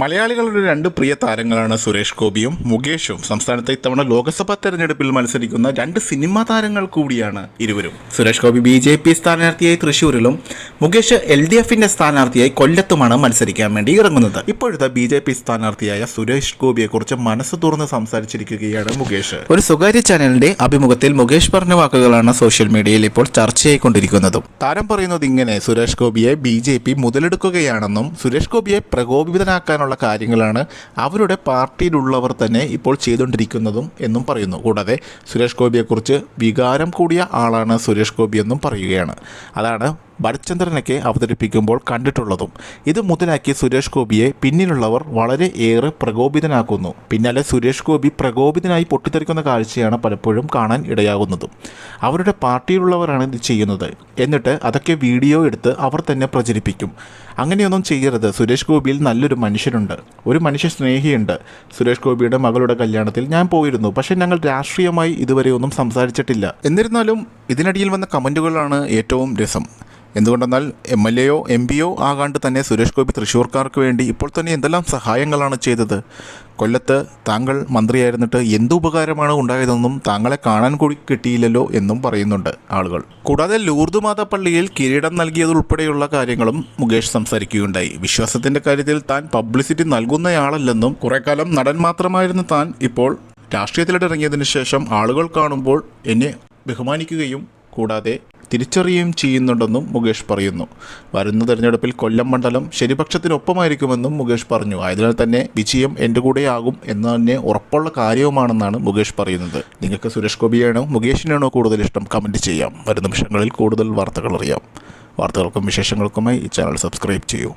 മലയാളികളുടെ രണ്ട് പ്രിയ താരങ്ങളാണ് സുരേഷ് ഗോപിയും മുകേഷും. സംസ്ഥാനത്തെ ഇത്തവണ ലോക്സഭാ തെരഞ്ഞെടുപ്പിൽ മത്സരിക്കുന്ന രണ്ട് സിനിമാ താരങ്ങൾ കൂടിയാണ് ഇരുവരും. Suresh Gopi B J P സ്ഥാനാർത്ഥിയായി തൃശൂരിലും മുകേഷ് എൽ ഡി എഫിന്റെ സ്ഥാനാർത്ഥിയായി കൊല്ലത്തുമാണ് മത്സരിക്കാൻ വേണ്ടി ഇറങ്ങുന്നത്. ഇപ്പോഴത്തെ ബി ജെ പി സ്ഥാനാർത്ഥിയായ സുരേഷ് ഗോപിയെ കുറിച്ച് മനസ്സ് തുറന്ന് സംസാരിച്ചിരിക്കുകയാണ് മുകേഷ്. ഒരു സ്വകാര്യ ചാനലിന്റെ അഭിമുഖത്തിൽ മുകേഷ് പറഞ്ഞ വാക്കുകളാണ് സോഷ്യൽ മീഡിയയിൽ ഇപ്പോൾ ചർച്ചയായി ചർച്ചയായിക്കൊണ്ടിരിക്കുന്നതും. താരം പറയുന്നത് ഇങ്ങനെ സുരേഷ് ഗോപിയെ ബി ജെ പി മുതലെടുക്കുകയാണെന്നും സുരേഷ് ഗോപിയെ പ്രകോപിതനാക്കാനുള്ള കാര്യങ്ങളാണ് അവരുടെ പാർട്ടിയിലുള്ളവർ തന്നെ ഇപ്പോൾ ചെയ്തുകൊണ്ടിരിക്കുന്നതും എന്നും പറയുന്നു. കൂടാതെ സുരേഷ് ഗോപിയെക്കുറിച്ച് വികാരം കൂടിയ ആളാണ് സുരേഷ് ഗോപി എന്നും പറയുകയാണ്. അതാണ് ഭരത്ചന്ദ്രനൊക്കെ അവതരിപ്പിക്കുമ്പോൾ കണ്ടിട്ടുള്ളതും. ഇത് മുതലാക്കി സുരേഷ് ഗോപിയെ പിന്നിലുള്ളവർ വളരെ ഏറെ പ്രകോപിതനാക്കുന്നു. പിന്നാലെ സുരേഷ് ഗോപി പ്രകോപിതനായി പൊട്ടിത്തെറിക്കുന്ന കാഴ്ചയാണ് പലപ്പോഴും കാണാൻ ഇടയാകുന്നതും. അവരുടെ പാർട്ടിയിലുള്ളവരാണ് ഇത് ചെയ്യുന്നത്. എന്നിട്ട് അതൊക്കെ വീഡിയോ എടുത്ത് അവർ തന്നെ പ്രചരിപ്പിക്കും. അങ്ങനെയൊന്നും ചെയ്യരുത്. സുരേഷ് ഗോപിയിൽ നല്ലൊരു മനുഷ്യനുണ്ട്. ഒരു മനുഷ്യ സ്നേഹിയുണ്ട്. സുരേഷ് ഗോപിയുടെ മകളുടെ കല്യാണത്തിൽ ഞാൻ പോയിരുന്നു. പക്ഷേ ഞങ്ങൾ രാഷ്ട്രീയമായി ഇതുവരെ ഒന്നും സംസാരിച്ചിട്ടില്ല. എന്നിരുന്നാലും ഇതിനിടയിൽ വന്ന കമന്റുകളാണ് ഏറ്റവും രസം. എന്തുകൊണ്ടെന്നാൽ എം എൽ എയോ എം പിയോ ആകാണ്ട് തന്നെ സുരേഷ് ഗോപി തൃശ്ശൂർക്കാർക്ക് വേണ്ടി ഇപ്പോൾ തന്നെ എന്തെല്ലാം സഹായങ്ങളാണ് ചെയ്തത്? കൊല്ലത്ത് താങ്കൾ മന്ത്രിയായിരുന്നിട്ട് എന്ത് ഉപകാരമാണ് ഉണ്ടായതെന്നും താങ്കളെ കാണാൻ കൂടി കിട്ടിയില്ലല്ലോ എന്നും പറയുന്നുണ്ട് ആളുകൾ. കൂടാതെ ലൂർദ് മാതാ പള്ളിയിൽ കിരീടം നൽകിയതുൾപ്പെടെയുള്ള കാര്യങ്ങളും മുകേഷ് സംസാരിക്കുകയുണ്ടായി. വിശ്വാസത്തിന്റെ കാര്യത്തിൽ താൻ പബ്ലിസിറ്റി നൽകുന്നയാളല്ലെന്നും കുറേക്കാലം കാലം നടൻ മാത്രമായിരുന്ന താൻ ഇപ്പോൾ രാഷ്ട്രീയത്തിലിറങ്ങിയതിനു ശേഷം ആളുകൾ കാണുമ്പോൾ എന്നെ ബഹുമാനിക്കുകയും കൂടാതെ തിരിച്ചറിയുകയും ചെയ്യുന്നുണ്ടെന്നും മുകേഷ് പറയുന്നു. വരുന്ന തെരഞ്ഞെടുപ്പിൽ കൊല്ലം മണ്ഡലം ശരിപക്ഷത്തിനൊപ്പമായിരിക്കുമെന്നും മുകേഷ് പറഞ്ഞു. ആയതിനാൽ തന്നെ വിജയം എന്റെ കൂടെയാകും എന്ന് തന്നെ ഉറപ്പുള്ള കാര്യവുമാണെന്നാണ് മുകേഷ് പറയുന്നത്. നിങ്ങൾക്ക് സുരേഷ് ഗോപിയാണോ മുകേഷിനാണോ കൂടുതൽ ഇഷ്ടം? കമന്റ് ചെയ്യാം. വരും നിമിഷങ്ങളിൽ കൂടുതൽ വാർത്തകൾ അറിയാം. വാർത്തകൾക്കും വിശേഷങ്ങൾക്കുമായി ഈ ചാനൽ സബ്സ്ക്രൈബ് ചെയ്യൂ.